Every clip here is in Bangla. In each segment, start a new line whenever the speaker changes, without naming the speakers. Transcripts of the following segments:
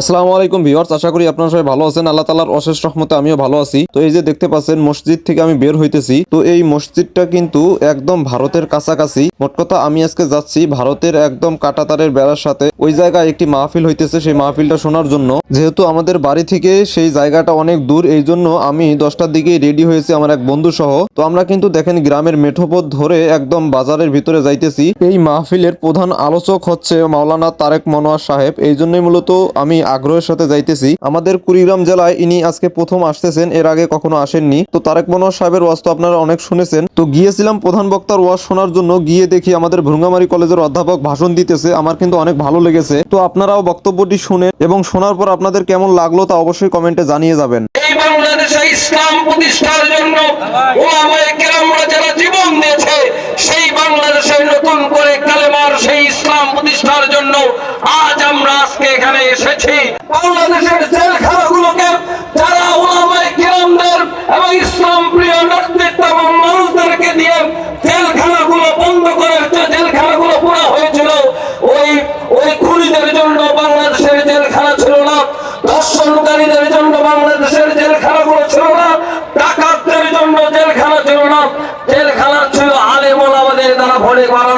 আসসালামু আলাইকুম ভিউয়ার্স, আশা করি আপনারা সবাই ভালো আছেন। আল্লাহ তালার অশেষ রহমতে আমিও ভালো আছি। তো এই যে দেখতে পাচ্ছেন, মসজিদ থেকে আমি বের হইতেছি। তো এই মসজিদটা কিন্তু একদম ভারতের কাছাকাছি। মোট কথা, আমি আজকে যাচ্ছি ভারতের একদম কাটাতারের বেড়ার সাথে। ওই জায়গায় একটি মাহফিল হইতেছে, সেই মাহফিলটা শোনার জন্য। যেহেতু আমাদের বাড়ি থেকে সেই জায়গাটা অনেক দূর, এই জন্য আমি দশটার দিকে রেডি হয়েছি আমার এক বন্ধু সহ। তো আমরা কিন্তু দেখেন গ্রামের মেঠোপথ ধরে একদম বাজারের ভিতরে যাইতেছি। এই মাহফিলের প্রধান আলোচক হচ্ছে মাওলানা তারেক মনোয়ার সাহেব। এই জন্যই মূলত আমি আগ্রহের সাথে যাইতেছি। আমাদের কুড়িগ্রাম জেলায় ইনি আজকে প্রথম আসতেছেন, এর আগে কখনো আসেননি। তো তারেক মনোয়ার সাহেবের ওয়াজ তো আপনারা অনেক শুনেছেন। তো গিয়েছিলাম প্রধান বক্তার ওয়াজ শোনার জন্য, গিয়ে দেখি আমাদের ভ্রুঙ্গামারি কলেজের অধ্যাপক ভাষণ দিতেছে। আমার কিন্তু অনেক ভালো লেগেছে। তো আপনারাও বক্তব্যটি শুনে এবং শোনার পর আপনাদের কেমন লাগল তা অবশ্যই কমেন্টে জানিয়ে যাবেন।
ইসলাম প্রতিষ্ঠার জন্য যারা জীবন দিয়েছে, সেই নতুন করে কালেমার সেই ইসলাম প্রতিষ্ঠার জন্য আজ আমরা আজকে এখানে এসেছি। বাংলাদেশের জেলখানাগুলোকে যারা ওলামায়ে কেরামদের এবং ইসলাম প্রিয় নেতৃত্ব এবং মানুষদেরকে দিয়ে জেলখানাগুলো বন্ধ করে জেলখানাগুলো পুরা হয়েছিল। ওই ওই খুনিদের জন্য বাংলাদেশের জেলখানা ছিল না, ধর্ষণকারীদের জন্য বাংলাদেশের জেলখানাগুলো ছিল না, ডাকাতদের জন্য জেলখানা ছিল না। জেলখানা ছিল আলেমন আমাদের দ্বারা ভরে বানানো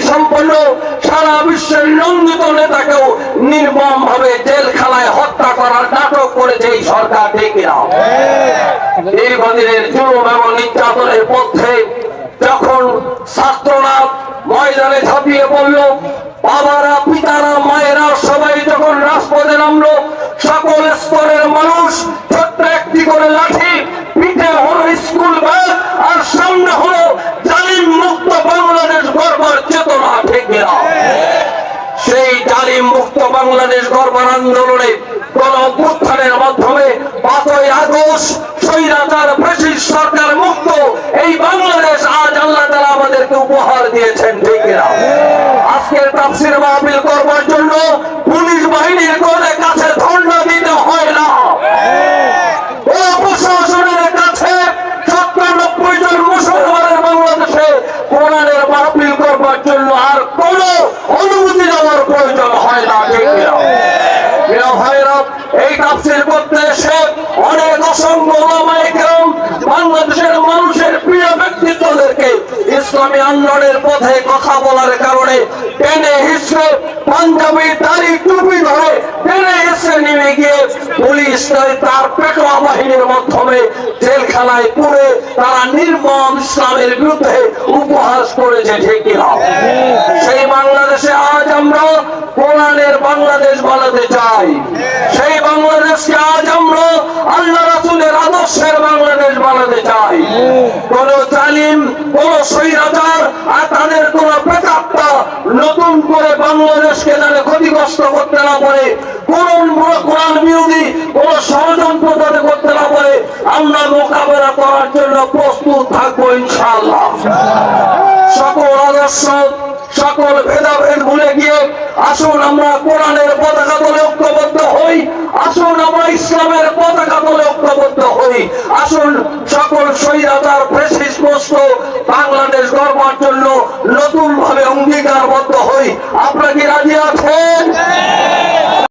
সম্পন্ন সারা বিশ্বের নন্দিত নেতাকেও নির্মম ভাবে জেলখানায় হত্যা করার নাটক করেছে এই সরকার ডেকে নাও দীর্ঘদিনের জুলুম এবং নির্যাতনের পথে যখন ছাত্ররা ময়দানে ঝাঁপিয়ে পড়ল বাবারা পিতারা মায়েরা সবাই যখন রাজপথে নামলো সকল স্তরের মানুষ ছোট্ট একটি করে লাঠি বাংলাদেশ গর্বার আন্দোলনে কোন অভ্যুত্থানের মাধ্যমে পাঁচই আগস্ট স্বৈরাচার ব্রিটিশ সরকার মুক্ত। এই বাংলাদেশ আজ আল্লাহ তালা আমাদেরকে উপহার দিয়েছেন, ঠিক আজকের তাফসির মাহফিল করবার জন্য পুলিশ বাহিনীর করে কাছে ধর্ণা দিতে হয় না ও প্রশাসনের কাছে সত্তর নব্বই জন মুসলমানের বাংলাদেশে কোরআনের মাহফিল করবার জন্য আর কোনো অনুমতি নেওয়ার প্রয়োজন হয় না ঠিক কিনা? প্রিয় ভাইরা, তাফসীর করতে এসে অনেক অসংখ্য ওলামায়ে বাংলাদেশের মানুষের প্রিয় ব্যক্তিত্বদেরকে ইসলামী আন্দোলনের পথে কথা বলার কারণে টেনে হিসেবে পাঞ্জাবি দাড়ি টুপি ধরে টেনে হিসেবে নেমে গিয়ে পুলিশ তার পেটোয়া বাহিনীর মাধ্যমে জেলখানায় পুরে তারা নির্মম ইসলামের বিরুদ্ধে উপহাস করেছে, ঠিক কিনা? সেই বাংলাদেশে আজ আমরা কোরআনের বাংলাদেশ বানাতে চাই সেই বাংলাদেশকে আজ আমরা আল্লাহ রাসুলের আদর্শের বাংলাদেশ বানাতে চাই। কোন জালিম, কোন স্বৈরাচার আর তাদের কোন প্রেতাত্মা নতুন করে বাংলাদেশকে যাতে ক্ষতিগ্রস্ত করতে না পারে, কোন কোরআন বিরোধী কোন ষড়যন্ত্র যাতে করতে না পারে, আমরা মোকাবেলা করার জন্য প্রস্তুত থাকব ইনশাআল্লাহ। সকল আদর্শ, সকল ভেদাভেদ ভুলে গিয়ে আসুন আমরা কোরআনের পতাকা ঐক্যবদ্ধ হই আসুন, সকল স্বৈরাচার প্রেসিস্পষ্ট বাংলাদেশ গড়বার জন্য নতুন ভাবে অঙ্গীকারবদ্ধ হই। আপনারা কি রাজি আছেন?